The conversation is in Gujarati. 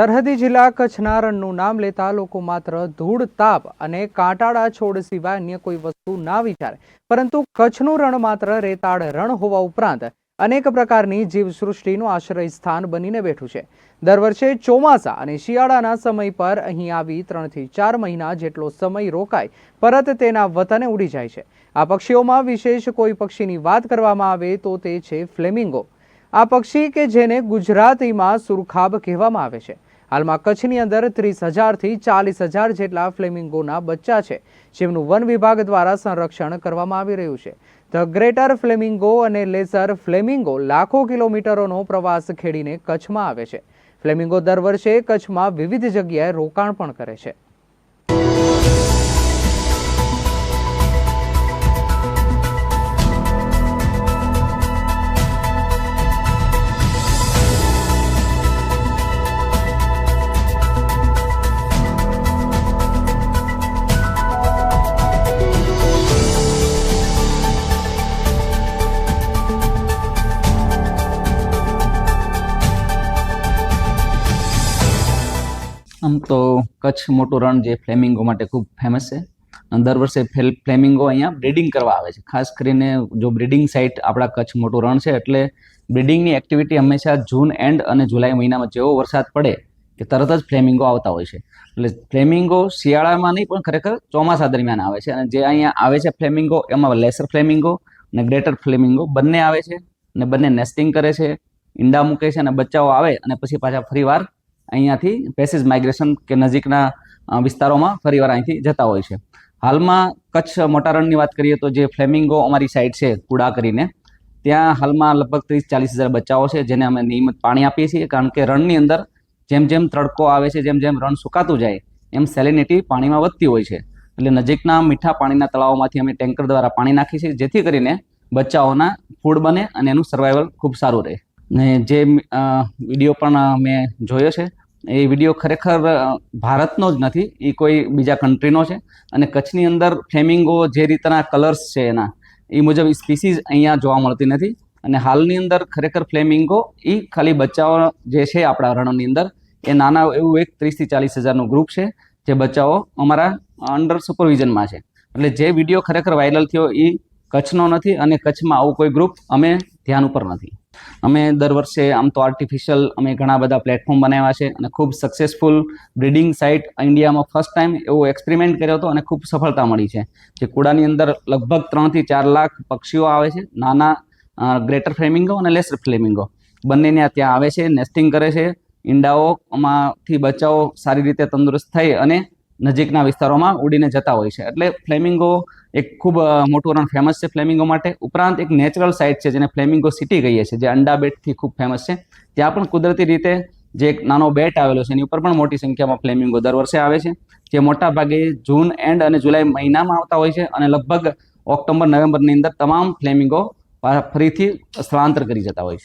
સરહદી જિલ્લા કચ્છના રણનું નામ લેતા લોકો માત્ર ધૂળ, તાપ અને કાંટાળા છોડ સિવાય અન્ય કોઈ વસ્તુ ના વિચારે. પરંતુ કચ્છનું રણ માત્ર રેતાળ રણ હોવા ઉપરાંત અનેક પ્રકારની જીવસૃષ્ટિનું આશ્રય સ્થાન બનીને બેઠું છે. દર વર્ષે ચોમાસા અને શિયાળાના સમય પર અહીં આવી ત્રણથી ચાર મહિના જેટલો સમય રોકાય, પરત તેના વતને ઉડી જાય છે. આ પક્ષીઓમાં વિશેષ કોઈ પક્ષીની વાત કરવામાં આવે તો તે છે ફ્લેમિંગો. આ પક્ષી કે જેને ગુજરાતીમાં સુરખાબ કહેવામાં આવે છે. હાલમાં કચ્છની અંદર ત્રીસ હજારથી ચાલીસ હજાર જેટલા ફ્લેમિંગોના બચ્ચા છે, જેમનું વન વિભાગ દ્વારા સંરક્ષણ કરવામાં આવી રહ્યું છે. ધ ગ્રેટર ફ્લેમિંગો અને લેસર ફ્લેમિંગો લાખો કિલોમીટરોનો પ્રવાસ ખેડીને કચ્છમાં આવે છે. ફ્લેમિંગો દર વર્ષે કચ્છમાં વિવિધ જગ્યાએ રોકાણ પણ કરે છે. આમ તો કચ્છ મોટું રણ જે ફ્લેમિંગો માટે ખૂબ ફેમસ છે. દર વર્ષે ફેલ- ફ્લેમિંગો અહીંયા બ્રીડિંગ કરવા આવે છે. ખાસ કરીને જો બ્રીડિંગ સાઇટ આપણા કચ્છ મોટું રણ છે એટલે બ્રીડિંગની એક્ટિવિટી હંમેશા જૂન એન્ડ અને જુલાઈ મહિનામાં જેવો વરસાદ પડે કે તરત જ ફ્લેમિંગો આવતા હોય છે. એટલે ફ્લેમિંગો શિયાળામાં નહીં, પણ ખરેખર ચોમાસા દરમિયાન આવે છે. અને જે અહીંયા આવે છે ફ્લેમિંગો, એમાં લેસર ફ્લેમિંગો અને ગ્રેટર ફ્લેમિંગો બંને આવે છે અને બંને નેસ્ટિંગ કરે છે, ઈંડા મૂકે છે અને બચ્ચાઓ આવે અને પછી પાછા ફરીવાર અહીંયાથી પેસેજ માઇગ્રેશન કે નજીકના વિસ્તારોમાં ફરીવાર અહીંથી જતા હોય છે. હાલમાં કચ્છ મોટા રણની વાત કરીએ તો જે ફ્લેમિંગો અમારી સાઈડ છે, કુડા કરીને, ત્યાં હાલમાં લગભગ ત્રીસ ચાલીસ હજાર બચ્ચાઓ છે, જેને અમે નિયમિત પાણી આપીએ છીએ, કારણ કે રણની અંદર જેમ જેમ તડકો આવે છે, જેમ જેમ રણ સુકાતું જાય, એમ સેલિનિટી પાણીમાં વધતી હોય છે. એટલે નજીકના મીઠા પાણીના તળાવોમાંથી અમે ટેન્કર દ્વારા પાણી નાખીએ છીએ, જેથી કરીને બચ્ચાઓના ફૂડ બને અને એનું સર્વાઈવલ ખૂબ સારું રહે. ને જે વીડિયો પણ મેં જોયો છે, એ વીડિયો ખરેખર ભારતનો જ નથી, એ કોઈ બીજા કન્ટ્રીનો છે. અને કચ્છની અંદર ફ્લેમિંગો જે રીતના કલર્સ છે એના, એ મુજબ સ્પીસીઝ અહીંયા જોવા મળતી નથી. અને હાલની અંદર ખરેખર ફ્લેમિંગો એ ખાલી બચ્ચાઓ જે છે આપણા રણની અંદર, એ નાના એવું એક ત્રીસથી ચાલીસ હજારનું ગ્રુપ છે, જે બચ્ચાઓ અમારા અંડર સુપરવિઝનમાં છે. એટલે જે વીડિયો ખરેખર વાયરલ થયો એ કચ્છનો નથી અને કચ્છમાં આવું કોઈ ગ્રુપ અમે ધ્યાન ઉપર નથી. અમે દર વર્ષે આમ તો આર્ટિફિશિયલ અમે ઘણા બધા પ્લેટફોર્મ બનાવ્યા છે અને ખૂબ સક્સેસફુલ બ્રીડિંગ સાઇટ ઇન્ડિયામાં ફર્સ્ટ ટાઈમ એવો એક્સપેરિમેન્ટ કર્યો હતો અને ખૂબ સફળતા મળી છે. જે કુડાની અંદર લગભગ ત્રણથી ચાર લાખ પક્ષીઓ આવે છે. નાના ગ્રેટર ફ્લેમિંગો અને લેસર ફ્લેમિંગો બંનેને ત્યાં આવે છે નેસ્ટિંગ કરે છે. ઈંડાઓમાંથી બચ્ચાઓ સારી રીતે તંદુરસ્ત થઈ અને નજીકના વિસ્તારોમાં ઉડીને જતા હોય છે. એટલે ફ્લેમિંગો એક ખૂબ મોટું રણ ફેમસ છે ફ્લેમિંગો માટે. ઉપરાંત એક નેચરલ સાઇટ છે જેને ફ્લેમિંગો સિટી કહીએ છીએ, જે અંડા બેટથી ખૂબ ફેમસ છે. ત્યાં પણ કુદરતી રીતે જે એક નાનો બેટ આવેલો છે, એની ઉપર પણ મોટી સંખ્યામાં ફ્લેમિંગો દર વર્ષે આવે છે, જે મોટા ભાગે જૂન, એન્ડ અને જુલાઈ મહિનામાં આવતા હોય છે અને લગભગ ઓક્ટોબર, નવેમ્બરની અંદર તમામ ફ્લેમિંગો ફરીથી સ્થળાંતર કરી જતા હોય છે.